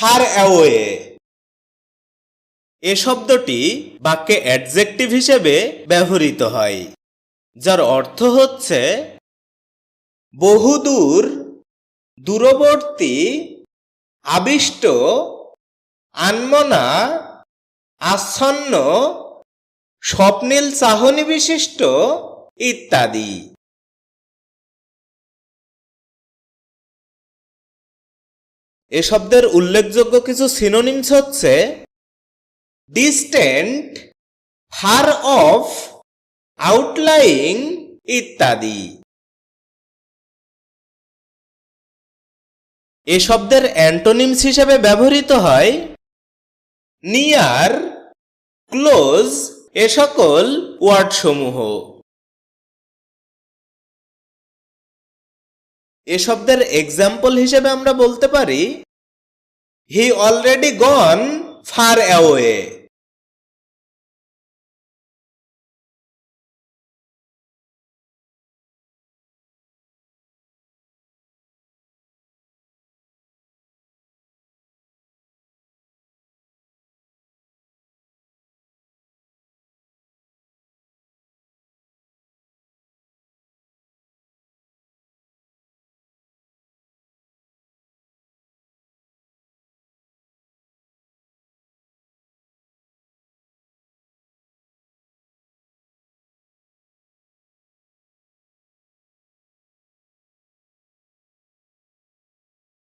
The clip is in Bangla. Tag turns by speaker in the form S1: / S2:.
S1: Far away. এ শব্দটি বাক্যে অ্যাডজেক্টিভ হিসেবে ব্যবহৃত হয়, যার অর্থ হচ্ছে বহুদূর, দূরবর্তী, আবিষ্ট, আনমনা আচ্ছন্ন স্বপ্নীল চাহনি বিশিষ্ট ইত্যাদি। এ শব্দের উল্লেখযোগ্য কিছু সিনোনিমস হচ্ছে ডিস্টেন্ট ফার অফ আউটলাইং ইত্যাদি। এ শব্দের অ্যান্টোনিমস হিসেবে ব্যবহৃত হয় নিয়ার ক্লোজ এ সকল ওয়ার্ডসমূহ এ শব্দের এক্সাম্পল হিসেবে আমরা বলতে পারি he already gone far away